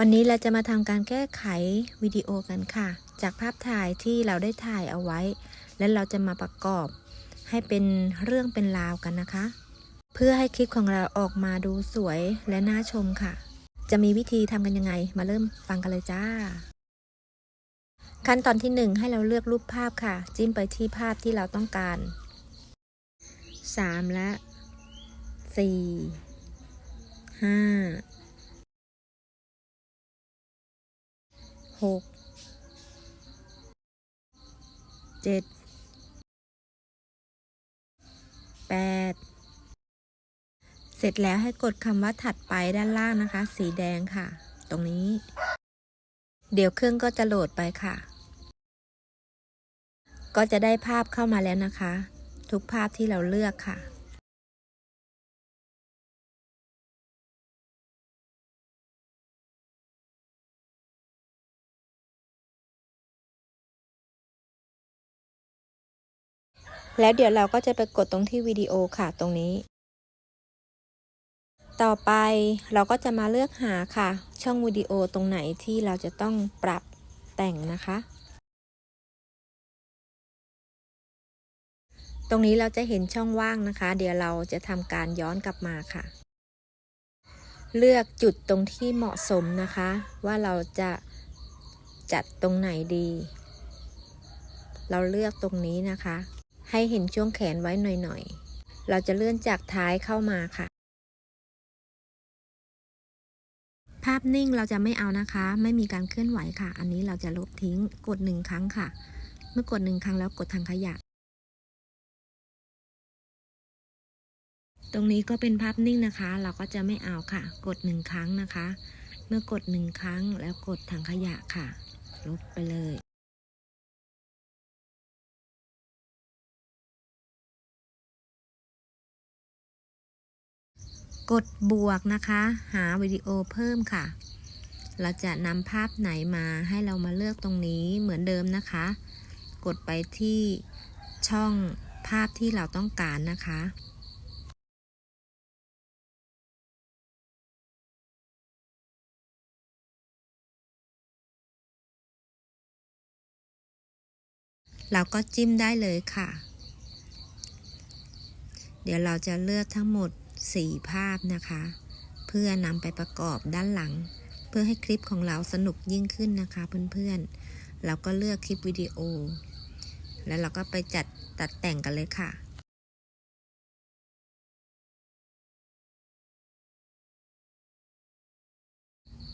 วันนี้เราจะมาทำการแก้ไขวิดีโอกันค่ะ จากภาพถ่ายที่เราได้ถ่ายเอาไว้ และเราจะมาประกอบให้เป็นเรื่องเป็นราวกันนะคะ เพื่อให้คลิปของเราออกมาดูสวยและน่าชมค่ะ จะมีวิธีทำกันยังไง มาเริ่มฟังกันเลยจ้า ขั้นตอนที่ 1 ให้เราเลือกรูปภาพค่ะ จิ้มไปที่ภาพที่เราต้องการ 3 และ 4 5 หกเจ็ดแปดเสร็จแล้วให้กดคำว่าถัดไปด้านล่างนะคะ สีแดงค่ะ ตรงนี้ เดี๋ยวเครื่องก็จะโหลดไปค่ะ ก็จะได้ภาพเข้ามาแล้วนะคะ ทุกภาพที่เราเลือกค่ะ แล้วเดี๋ยวเราก็จะไปกดตรงที่วิดีโอค่ะตรงนี้ ต่อไปเราก็จะมาเลือกหาค่ะ ช่องวิดีโอตรงไหนที่เราจะต้องปรับแต่งนะคะ ตรงนี้เราจะเห็นช่องว่างนะคะ เดี๋ยวเราจะทำการย้อนกลับมาค่ะ เลือกจุดตรงที่เหมาะสมนะคะ ว่าเราจะจัดตรงไหนดี เราเลือกตรงนี้นะคะ ให้เห็นช่วงแขนไว้หน่อยๆ เราจะเลื่อนจากท้ายเข้ามาค่ะ ภาพนิ่งเราจะไม่เอานะคะ ไม่มีการเคลื่อนไหวค่ะ อันนี้เราจะลบทิ้งกดหนึ่งครั้งค่ะ เมื่อกดหนึ่งครั้งแล้วกดทางขยะ ตรงนี้ก็เป็นภาพนิ่งนะคะ เราก็จะไม่เอาค่ะ กดหนึ่งครั้งนะคะ เมื่อกดหนึ่งครั้งแล้วกดทางขยะค่ะ ลบไปเลย กดบวกนะคะ หาวิดีโอเพิ่มค่ะ เราจะนำภาพไหนมาให้เรามาเลือกตรงนี้เหมือนเดิมนะคะ กดไปที่ช่องภาพที่เราต้องการนะคะเราก็จิ้มได้เลยค่ะ เดี๋ยวเราจะเลือกทั้งหมด 4 ภาพนะคะ เพื่อนำไปประกอบด้านหลัง เพื่อให้คลิปของเราสนุกยิ่งขึ้นนะคะเพื่อนๆเราก็เลือกคลิปวิดีโอ แล้วเราก็ไปจัดตัดแต่งกันเลยค่ะ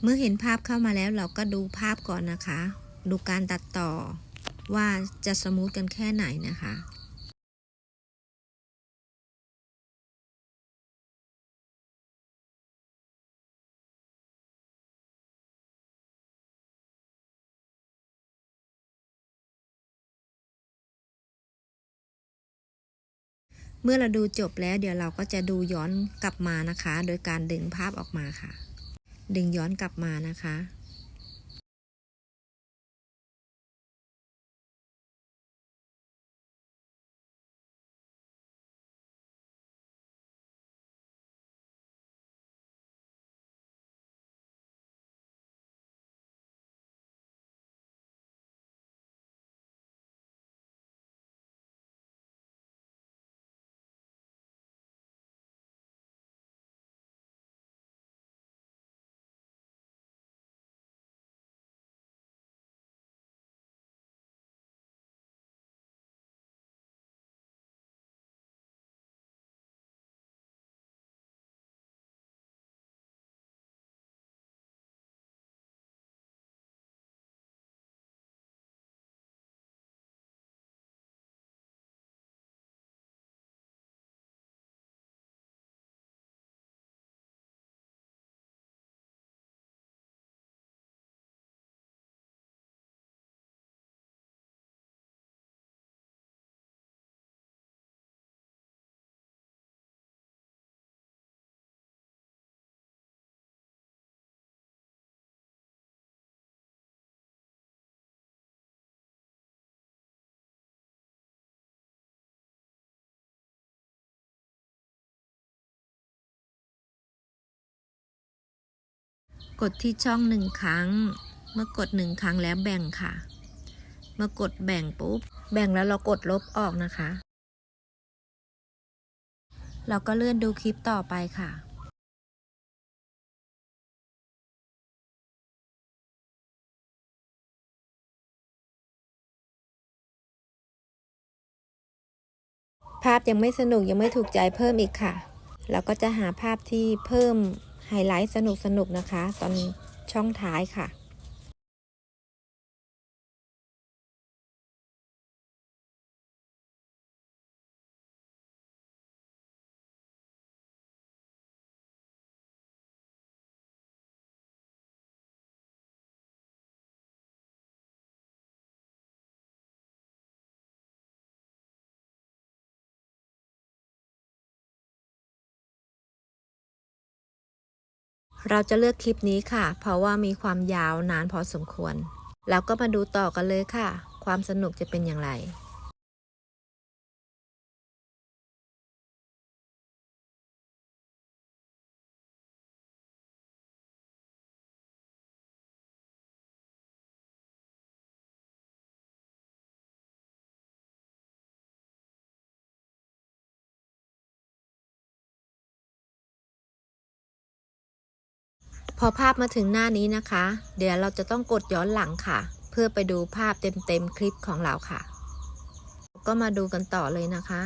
เมื่อเห็นภาพเข้ามาแล้วเราก็ดูภาพก่อนนะคะ ดูการตัดต่อว่าจะสมูทกันแค่ไหนนะคะ เมื่อเราดูจบแล้วเดี๋ยวเราก็จะดูย้อนกลับมานะคะ โดยการดึงภาพออกมาค่ะ ดึงย้อนกลับมานะคะ กดที่ช่องหนึ่งครั้ง เมื่อกดหนึ่งครั้งแล้วแบ่งค่ะ เมื่อกดแบ่งปุ๊บ แบ่งแล้วเรากดลบออกนะคะ เราก็เลื่อนดูคลิปต่อไปค่ะภาพยังไม่สนุกยังไม่ถูกใจเพิ่มอีกค่ะเราก็จะหาภาพที่เพิ่ม ไฮไลท์สนุกสนุกๆนะคะ ตอนช่องท้ายค่ะ เราจะเลือกคลิปนี้ค่ะ เพราะว่ามีความยาวนานพอสมควร แล้วก็มาดูต่อกันเลยค่ะ ความสนุกจะเป็นอย่างไร อภาพมาถึงหน้านี้นะคะ เดี๋ยวเราจะต้องกดย้อนหลังค่ะ เพื่อไปดูภาพเต็มๆคลิปของเราค่ะ ก็มาดูกันต่อเลยนะคะ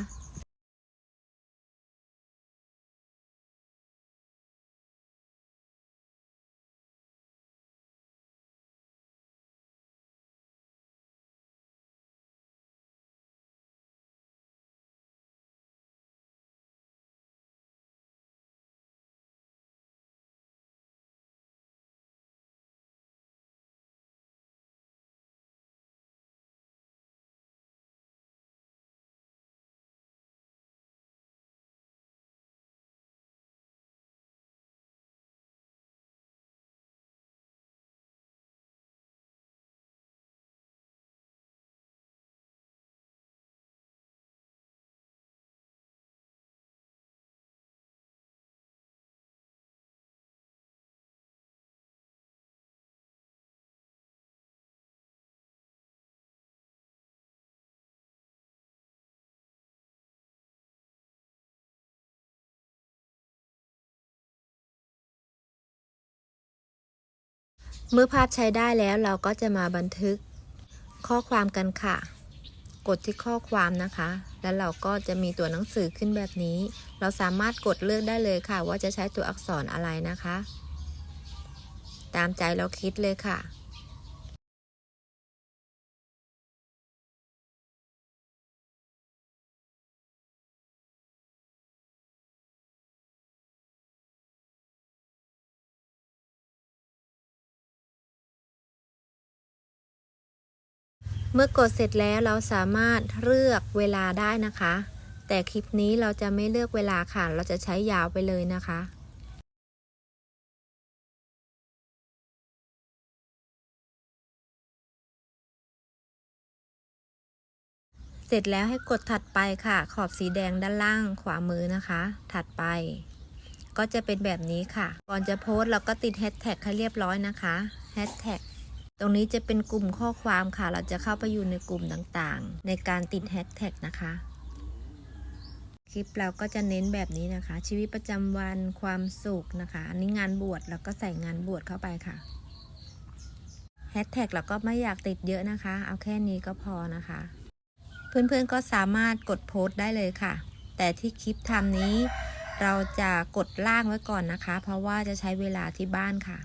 เมื่อภาพใช้ได้แล้วเราก็จะมาบันทึกข้อความกันค่ะ กดที่ข้อความนะคะ แล้วเราก็จะมีตัวหนังสือขึ้นแบบนี้ เราสามารถกดเลือกได้เลยค่ะ ว่าจะใช้ตัวอักษรอะไรนะคะ ตามใจเราคิดเลยค่ะ เมื่อกดเสร็จแล้วเราสามารถเลือกเวลาได้นะคะ แต่คลิปนี้เราจะไม่เลือกเวลาค่ะ เราจะใช้ยาวไปเลยนะคะเสร็จแล้วให้กดถัดไปค่ะ ขอบสีแดงด้านล่างขวามือนะคะ ถัดไป ก็จะเป็นแบบนี้ค่ะ ก่อนจะโพสต์เราก็ติดแฮชแท็กให้เรียบร้อยนะคะแฮชแท็ก ตรงนี้จะเป็นกลุ่มข้อความค่ะ เราจะเข้าไปอยู่ในกลุ่มต่างๆ ในการติดแฮชแท็กนะคะ คลิปเราก็จะเน้นแบบนี้นะคะ ชีวิตประจำวันความสุขนะคะ อันนี้งานบวชเราก็ใส่งานบวชเข้าไปค่ะแฮชแท็กเราก็ไม่อยากติดเยอะนะคะ เอาแค่นี้ก็พอนะคะ เพื่อนๆก็สามารถกดโพสต์ได้เลยค่ะ แต่ที่คลิปทำนี้ เราจะกดล่างไว้ก่อนนะคะ เพราะว่าจะใช้เวลาที่บ้านค่ะ